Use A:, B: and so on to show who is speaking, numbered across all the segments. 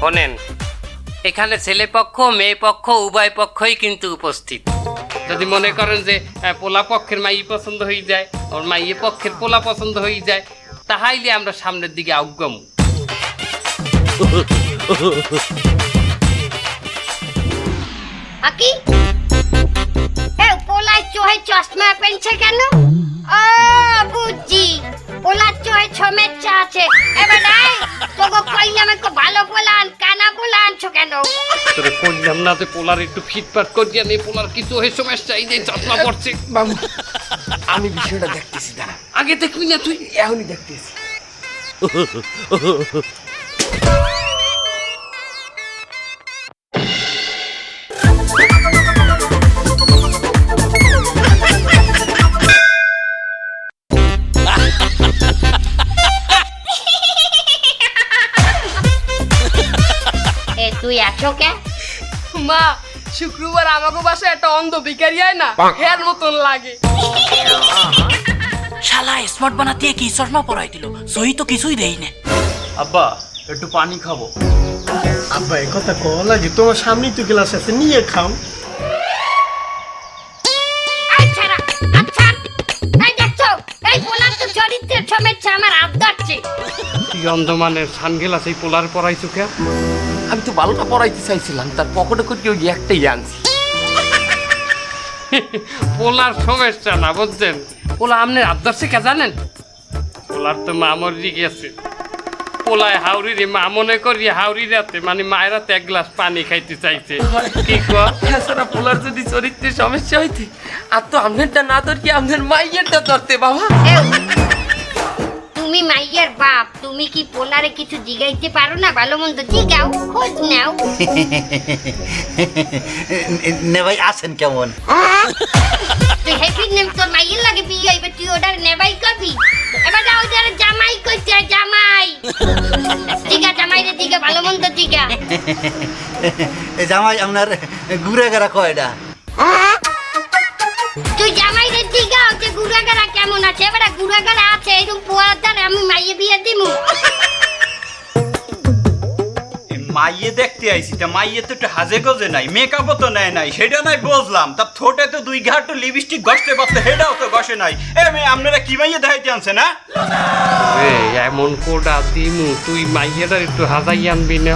A: শোনেন, এখানে ছেলে পক্ষ মেয়ে পক্ষ উভয় পক্ষই কিন্তু উপস্থিত। যদি মনে করেন যে পোলা পক্ষের মাই পছন্দ হয়ে যায়, ওর মাইয়ে পক্ষের পোলা পছন্দ হয়ে যায়, তাহাইলে আমরা সামনের দিকে অগ্রম
B: আকি? এ পোলার চোহে চশমা পেনছে কেন? ও পোলার চোহে ছমেচ্ছা আছে। এবার নাই তোকে কইলাম একটু ভালো পোলান কানা পোলা আনছো কেন?
A: তোরে কইলাম না যে পোলার একটু ফিটফাট করিয়া নেই পোলার কিছু হয়ে সমস্যা এই যে চশমা পড়ছে
C: বাবু আমি বিষয়টা দেখতেছি দাঁড়া।
A: আগে দেখবি না তুই।
C: এখনই দেখতেছি।
D: অন্ধ ভিকারি হয় না হের মতন লাগে।
E: শালা স্মার্ট বানাতে কি চশমা পরাই দিল? সহি তো কিছুই দেই না।
F: আব্বা একটু পানি খাব।
G: আব্বা এ কথা কও লাগে তোমার সামনেই তো গ্লাস আছে নিয়ে খাও।
B: আচ্ছা আচ্ছা এই এই
A: সানগেলাস এই পোলার কে?
C: আমি তো ভালোটা পড়াইতে চাইছিলাম তার পকেটে করে ওই একটাই আনছি।
A: পোলার সমস্যা না বুঝছেন? পোলা আপনি আবদার কে জানেন? পোলার তো মামরি গেছে পোলায় হাউরি রে মা মনে করি হাউরি রাতে মানে মায়ের রাতে এক গ্লাস পানি খাইতে চাইছে। কি কর?
C: পোলার যদি চরিত্রের সমস্যা হইতে আর তো আমনেরটা না ধর কি আমনের মাইয়েরটা ধরতে বাবা।
B: তুমি মাইয়ের বাপ তুমি কি পোলারে কিছু জিগাইতে পারো না? ভালো মন্দ জিগাও খোঁজ নাও।
H: নে ভাই আছেন কেমন?
B: তুই নেম তোর মাইয়ের লাগে বিয়ে হইবে তুই ওটার নেবাই কবি এবার যাও জামাই কইছে জামাই। দিগা জামাই রে দিগা ভালো মন্দ
H: এ জামাই আপনার ঘুরে গেরা কয়টা?
B: তুই জামাই রে যে গুড়াগাড়া কেমন আছে? এবার গুড়াগাড়া আছে এরকম পোয়ার দ্বারা আমি মাইয়ে বিয়ে দিমু।
F: মাইয়ে দেখতে আইছি তা মাইয়ে তো একটু হাজে গজে নাই মেকআপও তো নেয় নাই সেটা নাই বুঝলাম। তা ঠোঁটে তো দুই ঘাট লিপস্টিক ঘষতে পারতো সেটাও তো ঘষে নাই। এ মেয়ে আপনারা কি মাইয়ে দেখাইতে আনছে না
A: এমন কোডা দিমু তুই মাইয়েরা একটু হাজাই আনবি না?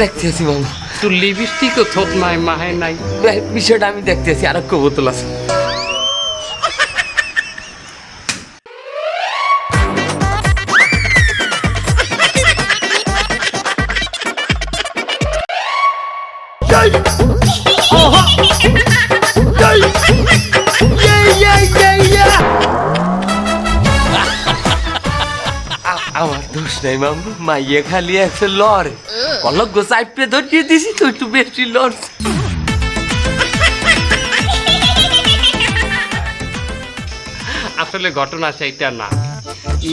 C: দেখতেছি বাবু।
A: তুই লিপস্টিকও থোত নাই মাহে নাই।
C: বিষয়টা আমি দেখতেছি আর এক বোতল আছে। আমার নাই মামু মাইয়ে খালি আছে লড়ে। কলক গো চাইপে ধরিয়ে দিছি তো একটু বেশি লড়ছে।
A: আসলে ঘটনা সেইটা না।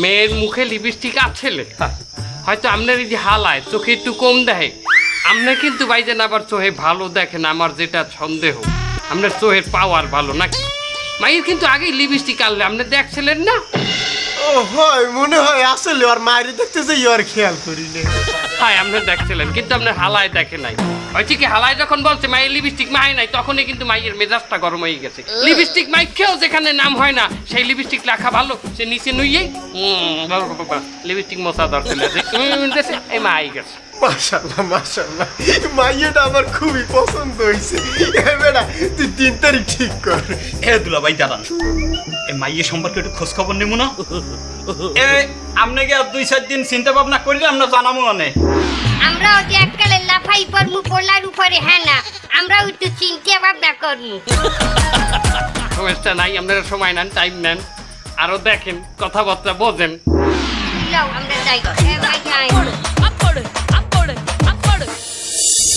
A: মেয়ের মুখে লিপস্টিক আছে লেখা। হয়তো আপনার এই যে হালায় চোখে একটু কম দেয় আপনি কিন্তু বাইজেন আবার চোখে ভালো দেখেন আমার যেটা সন্দেহ। আপনার চোখের পাওয়ার ভালো নাকি? মায়ের কিন্তু আগেই লিপস্টিক আনলে আপনি দেখছিলেন না?
G: ও মনে হয় আসলে ওর মায়ের দেখতে যে ইয়ার খেয়াল করি
A: হ্যাঁ আপনি দেখছিলেন, কিন্তু আপনার হালায় দেখে নাই। হয়তো কি হালায় যখন বলছে, মায়ের লিপস্টিক মায় নাই, তখনই কিন্তু মায়ের মেজাজটা গরম হয়ে গেছে। লিপস্টিক মাই খেয়েও যেখানে নাম হয় না, সেই লিপস্টিক লেখা ভালো, সে নিচে নুইয়েই লিপস্টিক মশা দরকার এই মা আই গেছে।
G: মাশাল্লাহ মাশাল্লাহ মাইয়েটা আমার খুবই পছন্দ হয়েছে তুই তিন তারিখ ঠিক কর।
F: এ দুলা ভাই দাঁড়ান। এ মাইয়ে সম্পর্কে একটু খোঁজ খবর নেব না? এ আপনাকে আর দুই চার দিন চিন্তা ভাবনা করলে আমরা জানাব অনেক।
B: আমরা ওই এককালে লাফাই পড়মু পোলার উপরে হ্যাঁ না? আমরাও একটু চিন্তা ভাবনা করমু।
A: সমস্যা নাই আপনারা সময় নেন টাইম নেন। আরও দেখেন কথাবার্তা বোঝেন।
B: আমরা যাই।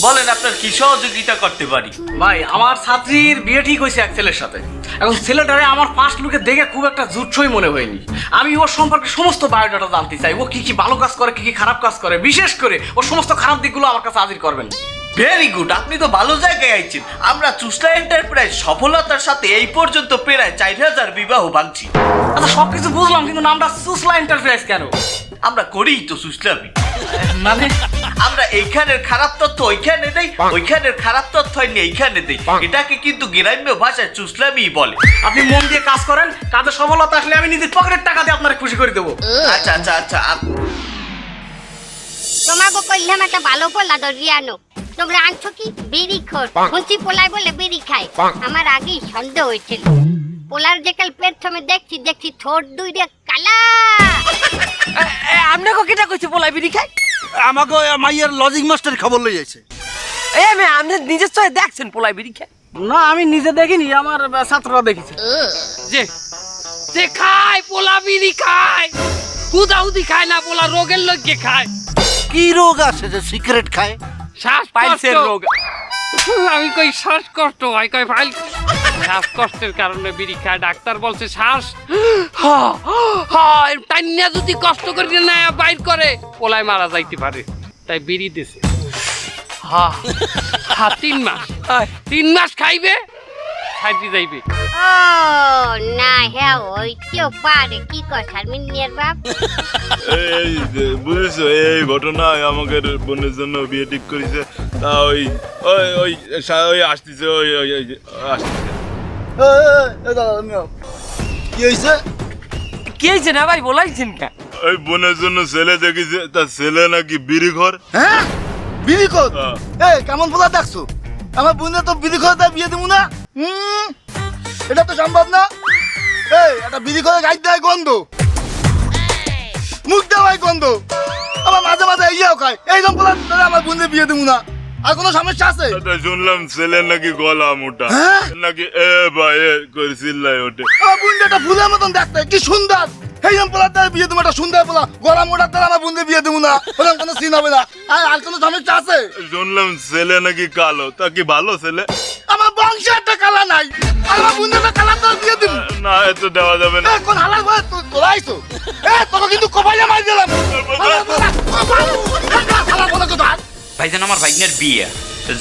I: বলেন আপনার কি সহযোগিতা করতে পারি?
E: ভাই আমার ছাত্রীর বিয়ে ঠিক হয়েছে এক ছেলের সাথে। এখন ছেলেটারে আমার ফার্স্ট লুকে দেখে খুব একটা জুৎসই মনে হয়নি। আমি ওর সম্পর্কে সমস্ত বায়োডাটা জানতে চাই। ও কি কি ভালো কাজ করে কি কি খারাপ কাজ করে? বিশেষ করে ওর সমস্ত খারাপ দিকগুলো আমার কাছে হাজির করবেন।
I: ভেরি গুড আপনি তো ভালো জায়গায় আইছেন। আমরা চুসলা এন্টারপ্রাইজ সফলতার সাথে এই পর্যন্ত প্রায় চার হাজার বিবাহ ভাঙছি।
E: আচ্ছা সব কিছু বুঝলাম কিন্তু নামটা সুসলা এন্টারপ্রাইজ কেন?
I: আমরা করিই তো সুসলামি
E: মানে
I: আমরা এইখানের খারাপ তথ্য ওইখানে দেই ওইখানের খারাপ তথ্য এনে এইখানে দেই। এটাকে কিন্তু গ্রাম্য ভাষায় চুসলামি বলে।
E: আপনি মন দিয়ে কাজ করেন কাজে সফলতা আসলে আমি নিজের পকেটের টাকা দিয়ে আপনারা খুশি করে দেবো।
I: আচ্ছা আচ্ছা আচ্ছা
B: তোমাকে কইলাম একটা ভালো পোলা ধরিয়ে আনো। তোমরা আনছো কি? বিড়ি খোর। পোলাই বলে বিড়ি খায়। আমার আগেই সন্দেহ হয়েছিল। পোলার যে কাল প্রথমে দেখছি দেখছি ঠোঁট দুই দিয়ে কালা
C: আপনাকে কেটা কইছে পোলাই বিড়ি খাই
H: আমাকে মাইয়ের লজিক মাস্টার খবর লই যাইছে
C: এ মে আপনি নিজের চোখে দেখছেন পোলাই বিড়ি
E: না আমি নিজে দেখিনি আমার ছাত্ররা দেখেছে।
A: যে যে খায় পোলা বিড়ি খায় হুদাহুদি খায় না পোলা রোগের লগে খায়।
H: কি রোগ আছে যে সিগারেট খায়?
A: শ্বাস
C: পাইলসের রোগ।
A: আমি কই শ্বাসকষ্ট হয় কই ফাইল শ্বাসকষ্টের কারণে বিড়ি খায়। ডাক্তার বলছে শ্বাস হা হা টাইনিয়া যদি কষ্ট করে না বাইর করে। পোলায় মারা যাইতে পারে। তাই বিড়ি দিছে। হা হা তিন মাস। তিন মাস খাইবে খাইতে যাইবে।
B: ও না হ্যাঁ পারে। কি কথা মিনিয়ার বাপ
J: এই বুঝেছ এই ঘটনায় আমাকে বোনের জন্য বিয়ে ঠিক করেছে। তা ওই ওই ওই ওই আসতেছে ওই আসতেছে।
H: কি হয়েছে
C: না ভাই বলাইছেন
J: ওই বোনের জন্য ছেলে ছেলে ঘর।
H: হ্যাঁ?
J: হ্যাঁ।
H: এই বলা দেখছ আমার বোনের তো বিড়ি বিয়ে দেবো না? হুম এটা তো সম্ভব না। এই একটা বিড়ি গন্ধ। মুখ আমার তাহলে আমার বোনের বিয়ে দেবো না। আর কোনো সমস্যা আছে?
J: শুনলাম ছেলে নাকি গলা মোটা।
H: হ্যাঁ?
J: নাকি এ বা এ করে চিল্লায় ওঠে।
H: আমার ফুলের মতন দেখতে কি সুন্দর! বলা তার বিয়ে দেবো একটা সুন্দর বলা গলা মোটার তাহলে আমার বোনের বিয়ে দেবো না ওরকম কোনো সিন হবে না। আর আর কোনো সমস্যা আছে?
J: শুনলাম ছেলে নাকি কালো। তা কি ভালো ছেলে?
H: আমার বংশে একটা কালা নাই আমার বোনের একটা কালা তোর বিয়ে দেবো।
J: না এত দেওয়া যাবে না।
H: এ, কোন হালাল বলে তুই তোরা আইছো এ তোকে কিন্তু কপাইলে মার
F: ভাইজান আমার ভাইগনের বিয়ে।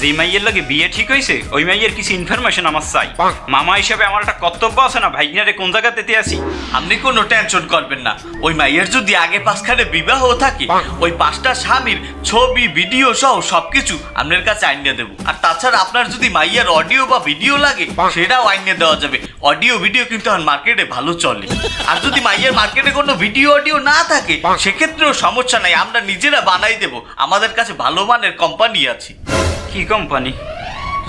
F: যে মাইয়ের লাগে বিয়ে ঠিক হয়েছে ওই মাইয়ের কিছু ইনফরমেশন আমার চাই। মামা হিসাবে আমার একটা কর্তব্য আছে না ভাইগনারে কোন জায়গাতে আসি
I: আপনি কোনো টেনশন করবেন না। ওই মাইয়ের যদি আগে পাঁচখানে বিবাহ থাকে ওই পাঁচটা স্বামীর ছবি ভিডিও সহ সবকিছু আপনার কাছে আইনে দেবো। আর তাছাড়া আপনার যদি মাইয়ের অডিও বা ভিডিও লাগে সেটাও আইনে দেওয়া যাবে। অডিও ভিডিও কিন্তু আর মার্কেটে ভালো চলে। আর যদি মাইয়ের মার্কেটে কোনো ভিডিও অডিও না থাকে সেক্ষেত্রেও সমস্যা নাই আমরা নিজেরা বানাই দেবো। আমাদের কাছে ভালো মানের কোম্পানি আছে।
F: কি কোম্পানি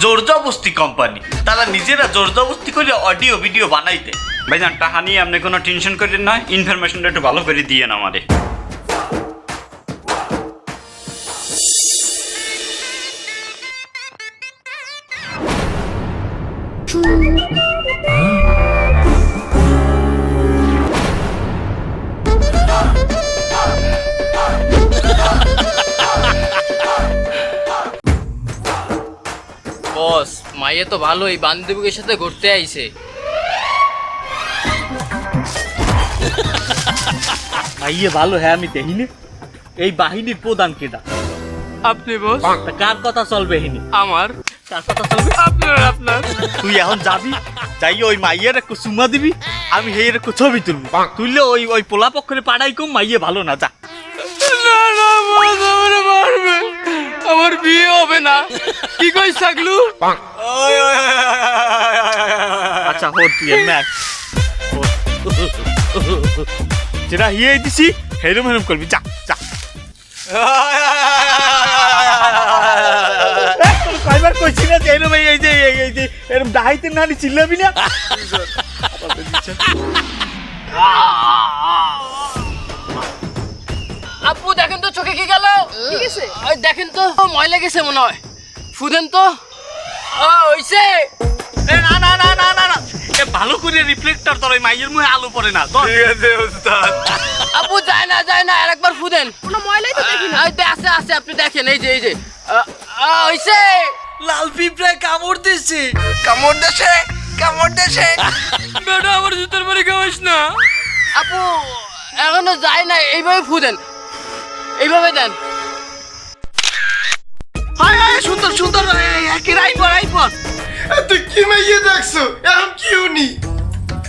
I: জোরজবস্তি কোম্পানি তারা নিজেরা জোরজবস্তি করে অডিও ভিডিও বানাইতে। ভাই
F: ভাইজান টাকা নিয়ে আপনি কোনো টেনশন করেন না? ইনফরমেশনটা একটু ভালো করে দিয়ে আমারে।
A: মাইয়ে তো ভালোই বান্ধবীর সাথে ঘুরতে আইছে।
E: ভাইয়ে ভালো হ্যাঁ আমি দেখিনি। এই বাহিনীর প্রধান কেটা
A: আপনি বস?
E: তা কার কথা চলবে হিনি
A: আমার।
E: কার কথা চলবে?
A: আপনার আপনার।
E: তুই এখন যাবি যাই ওই মাইয়ের একটু চুমা দিবি আমি হেয়ের একটু ছবি তুলবো। তুললে ওই ওই পোলা পক্ষরে পাড়াই কম মাইয়ে ভালো না যা।
A: না না মারবে আমার বিয়ে হবে না কি কই থাকলু
E: আচ্ছা হো তুই এমনি আয়। যেটা হিয়ে দিছি হেরম হেরম করবি যা যা কয়বার কইছি না যে এরম এই এই যে এই- এই যে এরম ডাহাইতে নানি চিল্লাবি না
A: দেখেন তো ময়লা গেছে মনে হয়। ফুদেন তো। ও হইছে।
E: এ, না না না না না না। এ ভালো করে রিফ্লেক্টর তোর ওই মাইয়ের মুখে আলো পড়ে না তোর
J: ঠিক আছে ওস্তাদ।
A: আপু যায় না যায় না আরেকবার ফুদেন।
D: কোনো ময়লাই তো দেখি না।
A: আছে আছে আপনি দেখেন এই যে এই যে। হইছে।
C: লাল পিঁপড়ায় কামড় দিছে। কামড় দেছে কামড় দেছে।
A: বেটা আমার জুতোর বাড়ি খাওয়াইস না। আপু এখনও যায় না এইভাবে ফুদেন। এইভাবে দেন।
H: হায় হায় সুন্দর সুন্দর একে রাইপর রাইপর
G: তুই কি মাইয়ে দেখছ? এখন কি উনি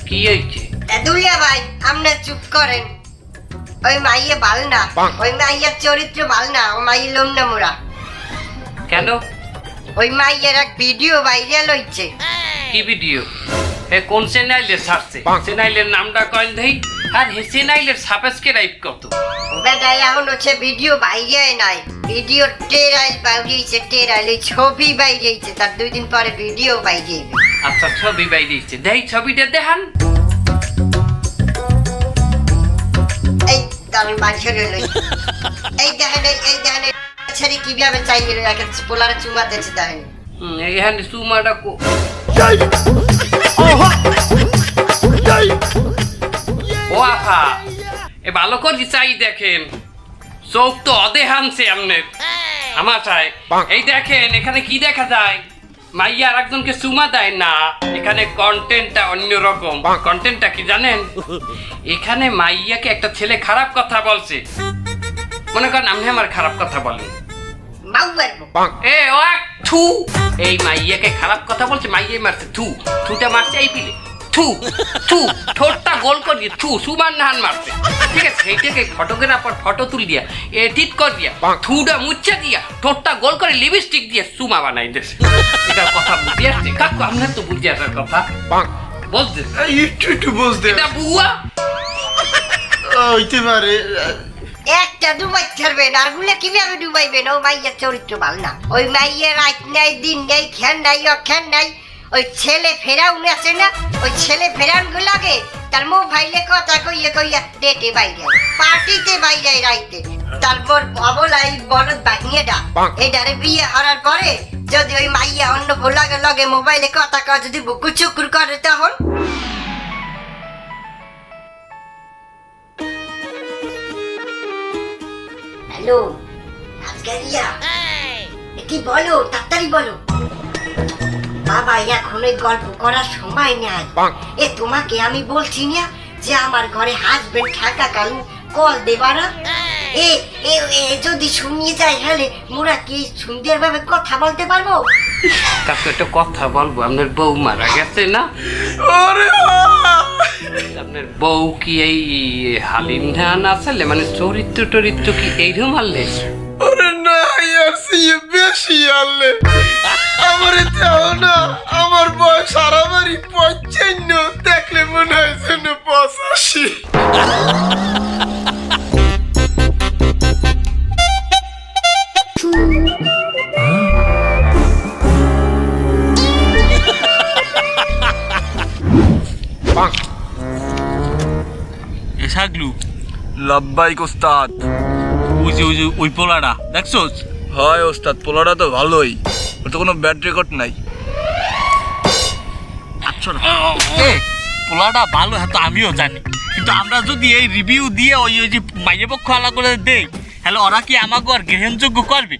A: কি হয়েছে?
B: দুলিয়া ভাই আপনি চুপ করেন।
K: ওই মাইয়ে ভালো না ওই মাইয়ের চরিত্র ভালো না ও মাইয়ে লোম না মোরা
A: কেন?
K: ওই মাইয়ের এক ভিডিও ভাইরাল হইছে।
A: কি ভিডিও? হে কোন চ্যানেলের ছাড়ছে? চ্যানেলের নামটা কয়েন দেই। আর হে চ্যানেলের সাবস্ক্রাইব কত
K: বেটা এখন হচ্ছে ভিডিও বাইরে নাই। ভিডিও টেরাইল বাইরেছে টেরাইল ছবি বাইরেছে তার দুই দিন পরে ভিডিও বাইরে
A: আচ্ছা ছবি বাইরেছে দেই ছবিটা দেখান।
K: এই বাড়ি লই এই দেখেন এই দেখেন ছেড়ে কীভাবে চাইয়ে রাখে পোলারে চুমা দিচ্ছে দেখেন।
A: হুম, এখানে সুমাটা কো ও আফা এ ভালো করে চাই দেখেন। চোখ তো অদে হানছে আমনের। আমার চাই। এই দেখেন এখানে কি দেখা যায়? মাইয়া আর একজনকে সুমা দেয় না। এখানে কন্টেন্টটা অন্যরকম। কন্টেন্টটা কি জানেন? এখানে মাইয়াকে একটা ছেলে খারাপ কথা বলছে। মনে করেন আপনি আমার খারাপ কথা বলেন।
K: বাউ বাড়বো
A: এ ও থু। এই মাইয়াকে খারাপ কথা বলছে মাইয়াই মারছে থু। থুটা মারছে এই পিলে। থু থু ঠোঁটটা গোল করে দিয়ে থু সুমান নাহান মারছে। ঠিক আছে সেইটাকে ফটোগ্রাফার ফটো তুল দিয়া এডিট কর দিয়া থুটা মুচ্ছে দিয়া ঠোঁটটা গোল করে লিপস্টিক দিয়ে সুমা বানাই দিয়েছে এটার কথা বুঝে আসছে? কাকু আপনার তো বুঝে আসার কথা। বলছে
L: একটু একটু বুঝতে
A: এটা বুয়া?
L: হইতে পারে।
K: একটা ডুবাই ছাড়বেন আরগুলো কীভাবে ডুবাইবেন? ও মাইয়ের চরিত্র ভালো না। ওই মাইয়ের রাত নাই দিন নেই খ্যান নাই অখ্যান নাই। ওই ছেলে ফেরাউন আছে না ওই ছেলে ফেরাউন গুলাকে তার মোবাইলে কথা কইয়া কইয়া ডেটে বাইরে পার্টিতে বাইরে রাইতে। তারপর অবলাই বলদ বাহিনীটা এটারে বিয়ে হওয়ার পরে যদি ওই মাইয়া অন্য ভোলাগে লগে মোবাইলে কথা কয় যদি বুকু চুকুর করে তখন? হ্যালো আজকারিয়া কি বলো তাড়াতাড়ি বলো। বাবা এখন ওই গল্প করার সময় নাই। এ তোমাকে আমি বলছি না যে আমার ঘরে হাজবেন্ড থাকাকালীন কল দেবারা এ এ যদি শুনিয়ে যায় হলে মোরা কি সুন্দরভাবে কথা বলতে পারব?
A: কাকু একটা কথা বলব আপনার বউ মারা গেছে না? আপনার বউ কি এই হালিম ধান আসলে মানে চরিত্র টরিত্র কি এইরকম মারলে
L: ওরে না ইয়ার বেশি আনলে। আমার এতেও না আমার বয়স আরামারি পঞ্চান্ন দেখলে মনে হয় যেন পঁচাশি।
E: এ সাগলু
M: লাভবাইক ওস্তাদ।
E: ওই যে ওই যে ওই পোলাটা দেখছোস?
M: হয় ওস্তাদ। পোলাটা তো ভালোই। ওর তো কোনো ব্যাড রেকর্ড নাই।
E: আচ্ছা পোলাটা ভালো হ্যাঁ তো আমিও জানি। কিন্তু আমরা যদি এই রিভিউ দিয়ে ওই ওই যে মাইয়ে পক্ষ আলা করে দেই তাহলে ওরা কি আমাকে আর গ্রহণযোগ্য করবে?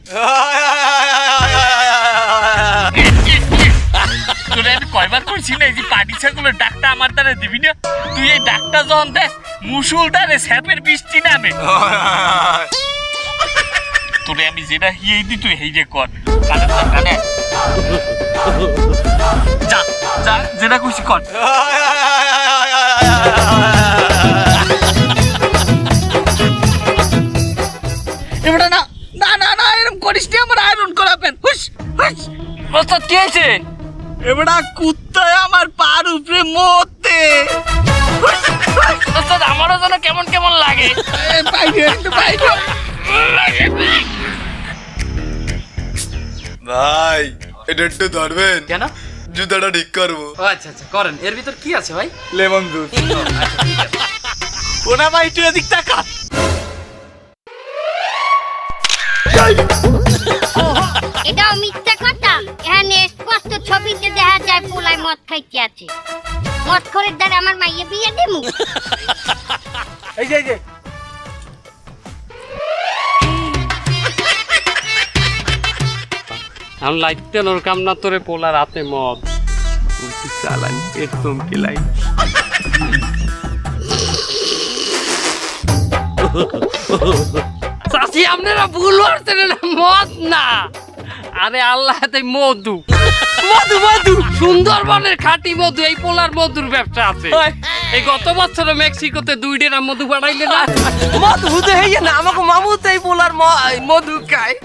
E: তোরা আমি কয়বার করছি না এই যে পাটি ছাগলের ডাকটা আমার দ্বারা দিবি না? তুই এই ডাকটা যখন দেখ মুসুল দ্বারে স্যাপের বৃষ্টি নামে। তোরে আমি যেটা হিয়েই দি তুই হেই যে কর। কানে কানে যা যা যেটা খুশি কর। এবারে না না না না এরকম করিস নি আমার আয়রন করাবেন হুস হুস ওস্তাদ কি হয়েছে? এবারে কুত্তায় আমার পার উপরে মরতে। ওস্তাদ আমারও যেন কেমন কেমন লাগে। বাইরে বাইরে
L: এটা একটু ধরবেন?
N: কেন?
L: জুতাটা ঠিক করব।
N: ও আচ্ছা আচ্ছা করেন। এর ভিতর কি আছে ভাই?
L: Lemon juice.
E: ওনা ভাই তুই এদিক তাকা।
K: এটাও মিথ্যা কথা। এখানে স্পষ্ট ছবিতে দেখা যায় পোলায় মদ খাইতে আছে। মদ করে দ্বারা আমার মাইয়ে বিয়ে দেবো।
N: এই যে এই যে
A: আমি লাইতে ওর কাম না তোরে পোলা রাতে মদ। চালাই পেট চমকে লাই। চাষি আপনারা ভুল করছেন এটা মদ না। আরে আল্লাহ হাতে মধু।
C: মধু মধু।
A: সুন্দরবনের খাঁটি মধু এই পোলার মধুর ব্যবসা আছে। এই গত বছর মেক্সিকোতে দুই ডেরা মধু বাড়াইলে না?
C: মধু হুদে হইয়া না আমাকে মামু তো এই পোলার ম- মধু খায়।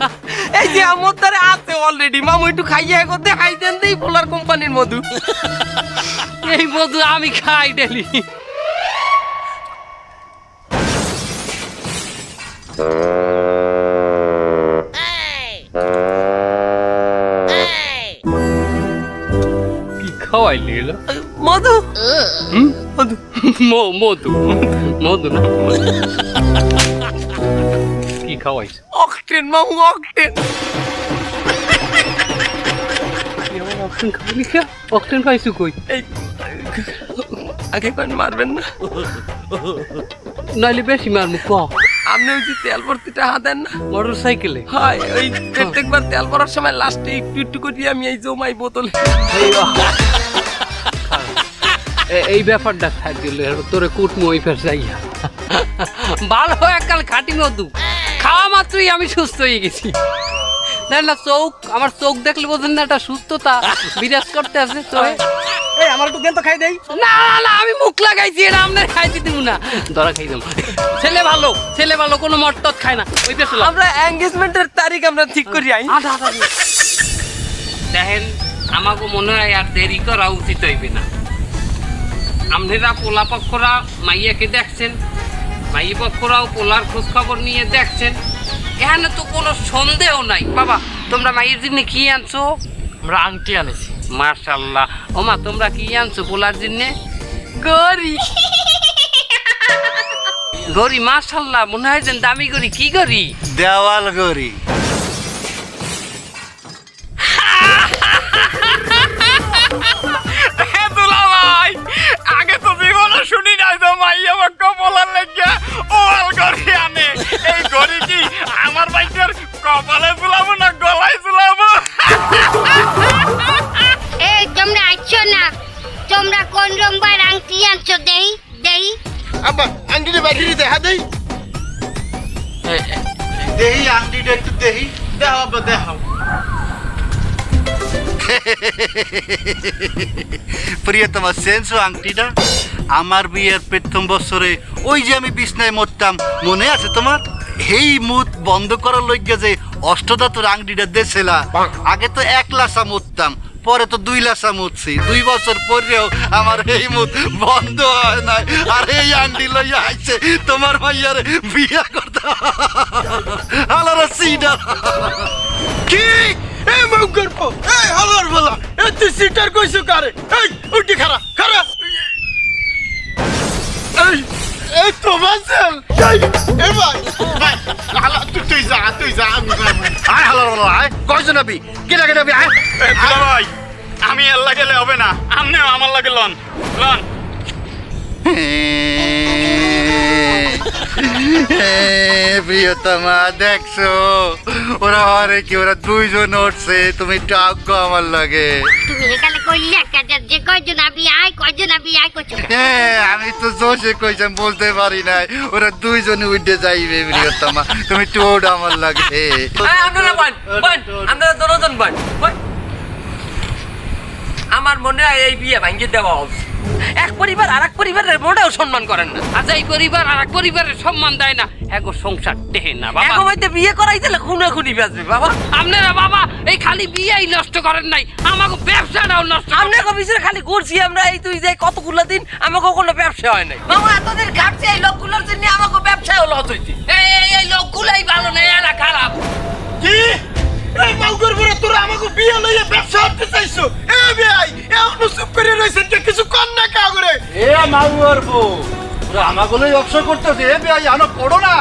C: এই যে আমার দ্বারা আছে অলরেডি মামু একটু খাইয়ে এখন দেখাই দেন এই পোলার কোম্পানির মধু।
A: এই মধু আমি খাই ডেলি। কি খাওয়াইলি
C: মধু?
A: মধু। মধু না। কি খাওয়াইছ?
C: অকটেন মামু অকটেন।
A: অক্সিজেন খাওয়াইলি খা অক্সিজেন খাইছু কই?
C: আগে কোন মারবেন না।
A: নাইলে বেশি মারমু ক?
C: আপনি ওই যে তেল ভর্তিটা হাত দেন না?
A: মোটর সাইকেলে
C: হয় ওই প্রত্যেকবার তেল ভরার সময় লাস্টে একটু একটু করে আমি এই জমাই বোতলে।
A: এই ব্যাপারটা দিল তোরে কুটমু ওই ফের যাইয়া ভালো এককাল খাটি মধু। খাওয়া মাত্রই আমি সুস্থ হয়ে গেছি। না না চোখ আমার চোখ দেখলে বোঝেন না একটা সুস্থতা বিরাজ করতে আছে চোখে
E: এই আমার একটু দেন তো খাই দেই।
A: না না, আমি মুখ লাগাইছি এটা আপনার খাইতে দিব না। ধরা খাই দেব। ছেলে ভালো ছেলে ভালো কোনো মটট খায় না। ওই
C: আমরা এঙ্গেজমেন্টের তারিখ আমরা ঠিক করি আই।
A: দেখেন আমাকে মনে হয় আর দেরি করা উচিত হইবে না। আপনারা পোলা পক্ষরা মাইয়াকে দেখছেন মাইয়া পক্ষরাও পোলার খোঁজ খবর নিয়ে দেখছেন। এখানে তো কোনো সন্দেহ নাই। বাবা তোমরা মাইয়ের জন্য কি আনছো?
C: আমরা আংটি আনেছি।
A: মার্শাল্লাহ ওমা তোমরা কি আনছো পোলার জন্যে?
C: গরি।
A: গরি মার্শাল্লাহ মনে হয় যেন দামি গরি। কি গরি?
G: দেওয়াল গড়ি প্রিয়তমা সেন্স আংটিটা। আমার বিয়ের প্রথম বছরে ওই যে আমি বিছনায় মরতাম মনে আছে তোমার? এই মুত বন্ধ করার লইগে যে অষ্টধাতুর আংটিটা দেছিলা আগে তো এক লাসা মরতাম পরে তো দুই লাসা মুতছি দুই বছর পরেও আমার এই মুত বন্ধ হয় নাই। আর এই আংটি লইয়া আইছে তোমার ভাইয়ার বিয়া করতে। আলারা সিডা কি? এই মুখ করব এই হলার বলা। এই তুই সিটার কইছো কারে? এই উঠি খারা খারা এই এই তো বাসেল। এই এই ভাই। ভাই হালা তুই তুই যা তুই যা আমি আয় হালার বলা আয়। কয়জন আবি? কেটা কেটা আবি আয়।
E: দুলাভাই আমি আল্লাহ গেলে হবে না। আপনিও আমার লাগে লন। লন।
G: প্রিয়তমা দেখছ? ওরা হরে কি ওরা দুইজন উঠছে তুমি একটু আজ্ঞা আমার লাগে।
B: তুমি এখানে কইলে একটা যে- যে কয়জন আবি আয় কয়জন আবি আয় করছ
G: হ্যাঁ আমি তো জোশে কইছাম বলতে পারি নাই। ওরা দুইজনে উঠে যাইবে প্রিয়তমা। তুমি একটু ওঠ আমার লাগে।
C: আপনারা আপনারা দুজন বল। আমার মনে হয় এই বিয়ে ভাঙ্গি দেওয়া উচিত। এক পরিবার আর এক পরিবারের মোটেও সম্মান করেন না।
A: আজ এই পরিবার আর এক পরিবারের সম্মান দেয় না এক সংসার টেহে না বাবা।
C: এখন হয়তো বিয়ে করাই দিলে খুনে খুনি বাঁচবে বাবা।
A: আপনারা বাবা এই খালি বিয়েই নষ্ট করেন নাই আমাকে ব্যবসাটাও নষ্ট।
C: আপনাকে পিছনে খালি ঘুরছি আমরা এই তুই যে কতগুলো দিন আমাকে কোনো ব্যবসা হয় নাই। মামা এতদিন ঘাটছে এই লোকগুলোর জন্য আমাকে ব্যবসায় লস হইছে।
A: এই এই এই লোকগুলাই ভালো নেই এরা খারাপ।
G: কি? এই মাউগর পরে তোরা আমাকে বিয়ে লইয়া ব্যবসা করতে চাইছো? এ ভাই এমন চুপ করে রইছেন যে কিছু কর না কা করে এ মাউগর বউ তোরা আমাকে লই ব্যবসা করতেছে এ ভাই আনো পড়ো না।